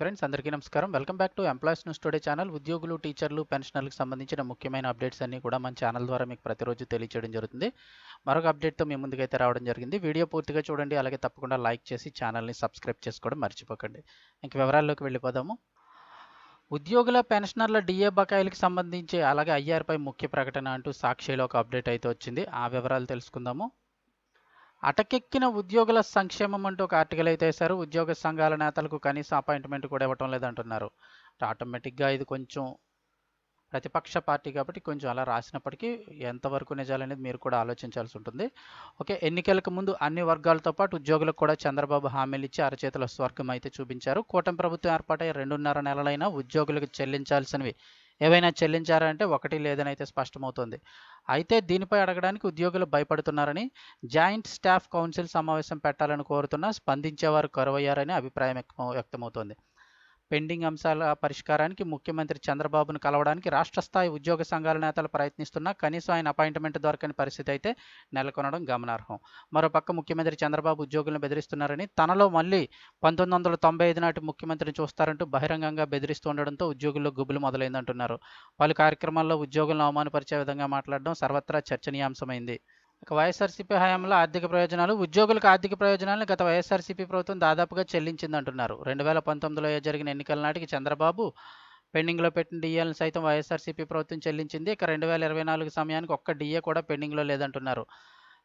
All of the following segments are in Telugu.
ఫ్రెండ్స్ అందరికీ నమస్కారం. Welcome back to employees news today channel. ఉద్యోగులు టీచర్లు పెన్షనర్లకు సంబంధించిన ముఖ్యమైన అప్డేట్స్ అన్ని కూడా మన ఛానల్ ద్వారా మీకు ప్రతిరోజు తెలియచేయడం జరుగుతుంది. మరొక అప్డేట్తో మీ ముందుకైతే రావడం జరిగింది. వీడియో పూర్తిగా చూడండి. అలాగే తప్పకుండా లైక్ చేసి ఛానల్ని సబ్స్క్రైబ్ చేసుకోవడం మర్చిపోకండి. ఇంక వివరాల్లోకి వెళ్ళిపోదాము. ఉద్యోగుల పెన్షనర్ల డిఏ బకాయిలకు సంబంధించి అలాగే ఐఆర్పై ముఖ్య ప్రకటన అంటూ సాక్షిలో ఒక అప్డేట్ అయితే వచ్చింది. ఆ వివరాలు తెలుసుకుందాము. అటకెక్కిన ఉద్యోగుల సంక్షేమం అంటూ ఒక ఆర్టికల్ అయితే వేశారు. ఉద్యోగ సంఘాల నేతలకు కనీస అపాయింట్మెంట్ కూడా ఇవ్వటం లేదంటున్నారు. ఆటోమేటిక్గా ఇది కొంచెం ప్రతిపక్ష పార్టీ కాబట్టి కొంచెం అలా రాసినప్పటికీ ఎంతవరకు నిజాలనేది మీరు కూడా ఆలోచించాల్సి ఉంటుంది. ఓకే ఎన్నికలకు ముందు అన్ని వర్గాలతో పాటు ఉద్యోగులకు కూడా చంద్రబాబు హామీలు ఇచ్చి అరచేతుల స్వర్గం అయితే చూపించారు. కూటమి ప్రభుత్వం ఏర్పాటై రెండున్నర నెలలైనా ఉద్యోగులకు చెల్లించాల్సినవి ఏవైనా చెల్లించారా అంటే ఒకటి లేదని అయితే స్పష్టమవుతోంది. అయితే దీనిపై అడగడానికి ఉద్యోగులు భయపడుతున్నారని జాయింట్ స్టాఫ్ కౌన్సిల్ సమావేశం పెట్టాలని కోరుతున్నా స్పందించేవారు కరువయ్యారని అభిప్రాయం వ్యక్తం- వ్యక్తమవుతోంది. పెండింగ్ అంశాల పరిష్కారానికి ముఖ్యమంత్రి చంద్రబాబును కలవడానికి రాష్ట్ర స్థాయి ఉద్యోగ సంఘాల నేతలు ప్రయత్నిస్తున్నా కనీసం ఆయన అపాయింట్మెంట్ దొరకని పరిస్థితి అయితే నెలకొనడం గమనార్హం. మరోపక్క ముఖ్యమంత్రి చంద్రబాబు ఉద్యోగులను బెదిరిస్తున్నారని తనలో మళ్ళీ పంతొమ్మిది వందల తొంభై ఐదు నాటి ముఖ్యమంత్రిని చూస్తారంటూ బహిరంగంగా బెదిరిస్తూ ఉండడంతో ఉద్యోగుల్లో గుబులు మొదలైందంటున్నారు. పలు కార్యక్రమాల్లో ఉద్యోగులను అవమానపరిచే విధంగా మాట్లాడడం సర్వత్రా చర్చనీయాంశమైంది. ఇక వైఎస్ఆర్సీపీ హయాంలో ఆర్థిక ప్రయోజనాలు ఉద్యోగులకు ఆర్థిక ప్రయోజనాలను గత వైఎస్ఆర్సీపీ ప్రభుత్వం దాదాపుగా చెల్లించిందంటున్నారు. రెండు వేల పంతొమ్మిదిలో జరిగిన ఎన్నికల నాటికి చంద్రబాబు పెండింగ్లో పెట్టిన డిఏలను సైతం వైఎస్ఆర్సీపీ ప్రభుత్వం చెల్లించింది. ఇక రెండు వేల ఇరవై నాలుగు సమయానికి ఒక్క డిఏ కూడా పెండింగ్లో లేదంటున్నారు.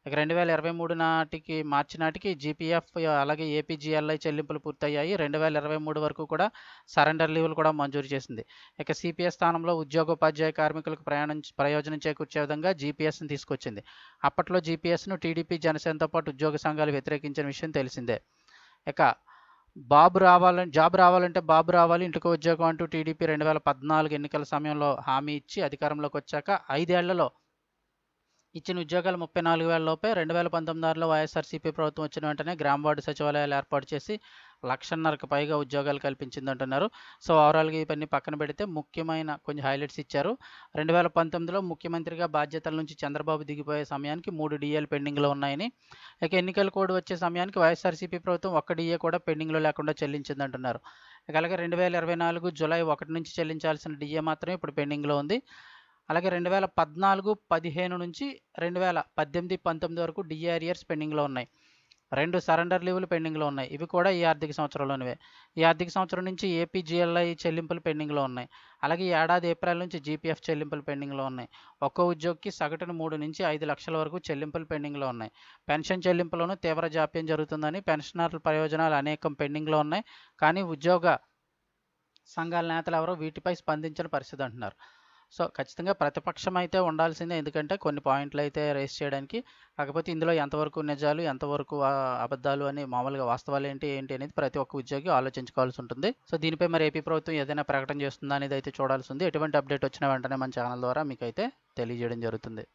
ఇక రెండు వేల ఇరవై మూడు నాటికి మార్చి నాటికి జీపీఎఫ్ అలాగే ఏపీజీఎల్ఐ చెల్లింపులు పూర్తయ్యాయి. రెండు వేల ఇరవై మూడు వరకు కూడా సరెండర్ లీవులు కూడా మంజూరు చేసింది. ఇక సిపిఎస్ స్థానంలో ఉద్యోగోపాధ్యాయ కార్మికులకు ప్రయాణం ప్రయోజనం చేకూర్చే విధంగా జీపీఎస్ని తీసుకొచ్చింది. అప్పట్లో జీపీఎస్ను టీడీపీ జనసేనతో పాటు ఉద్యోగ సంఘాలు వ్యతిరేకించిన విషయం తెలిసిందే. ఇక బాబు రావాలని జాబ్ రావాలంటే బాబు రావాలి ఇంటికి ఉద్యోగం అంటూ టీడీపీ రెండు వేల పద్నాలుగు ఎన్నికల సమయంలో హామీ ఇచ్చి అధికారంలోకి వచ్చాక ఐదేళ్ళలో ఇచ్చిన ఉద్యోగాలు ముప్పై నాలుగు వేల లోపే రెండు వేల పంతొమ్మిది ఆరులో వైఎస్ఆర్సీపీ ప్రభుత్వం వచ్చిన వెంటనే గ్రామ వార్డు సచివాలయాలు ఏర్పాటు చేసి లక్షన్నరకు పైగా ఉద్యోగాలు కల్పించిందంటున్నారు. సో ఓవరాల్గా ఇవన్నీ పక్కన పెడితే ముఖ్యమైన కొన్ని హైలైట్స్ ఇచ్చారు. రెండు వేల పంతొమ్మిదిలో ముఖ్యమంత్రిగా బాధ్యతల నుంచి చంద్రబాబు దిగిపోయే సమయానికి మూడు డిఏలు పెండింగ్లో ఉన్నాయని ఇక ఎన్నికల కోడ్ వచ్చే సమయానికి వైఎస్ఆర్సీపీ ప్రభుత్వం ఒక్క డిఏ కూడా పెండింగ్లో లేకుండా చెల్లించిందంటున్నారు. ఇక అలాగే రెండు వేల ఇరవై నాలుగు జూలై ఒకటి నుంచి చెల్లించాల్సిన డిఏ మాత్రమే ఇప్పుడు పెండింగ్లో ఉంది. అలాగే రెండు వేల పద్నాలుగు పదిహేను నుంచి రెండు వేల పద్దెనిమిది పంతొమ్మిది వరకు డిఏఆర్ఇయర్స్ పెండింగ్లో ఉన్నాయి. రెండు సరెండర్ లీవులు పెండింగ్లో ఉన్నాయి. ఇవి కూడా ఈ ఆర్థిక సంవత్సరంలోనివే. ఈ ఆర్థిక సంవత్సరం నుంచి ఏపీజీఎల్ఐ చెల్లింపులు పెండింగ్లో ఉన్నాయి. అలాగే ఈ ఏడాది ఏప్రిల్ నుంచి జీపీఎఫ్ చెల్లింపులు పెండింగ్లో ఉన్నాయి. ఒక్కో ఉద్యోగికి సగటున మూడు నుంచి ఐదు లక్షల వరకు చెల్లింపులు పెండింగ్లో ఉన్నాయి. పెన్షన్ చెల్లింపులను తీవ్ర జాప్యం జరుగుతుందని పెన్షనర్ల ప్రయోజనాలు అనేకం పెండింగ్లో ఉన్నాయి. కానీ ఉద్యోగ సంఘాల నేతలు ఎవరో వీటిపై స్పందించిన పరిస్థితి అంటున్నారు. సో ఖచ్చితంగా ప్రతిపక్షం అయితే ఉండాల్సిందే. ఎందుకంటే కొన్ని పాయింట్లు అయితే రేస్ చేయడానికి. కాకపోతే ఇందులో ఎంతవరకు నిజాలు ఎంతవరకు అబద్ధాలు అని మామూలుగా వాస్తవాలు ఏంటి ఏంటి అనేది ప్రతి ఒక్క ఉద్యోగి ఆలోచించుకోవాల్సి ఉంటుంది. సో దీనిపై మరి ఏపీ ప్రభుత్వం ఏదైనా ప్రకటన చేస్తుందా అనేది అయితే చూడాల్సి ఉంది. ఎటువంటి అప్డేట్ వచ్చిన వెంటనే మన ఛానల్ ద్వారా మీకు అయితే తెలియజేయడం జరుగుతుంది.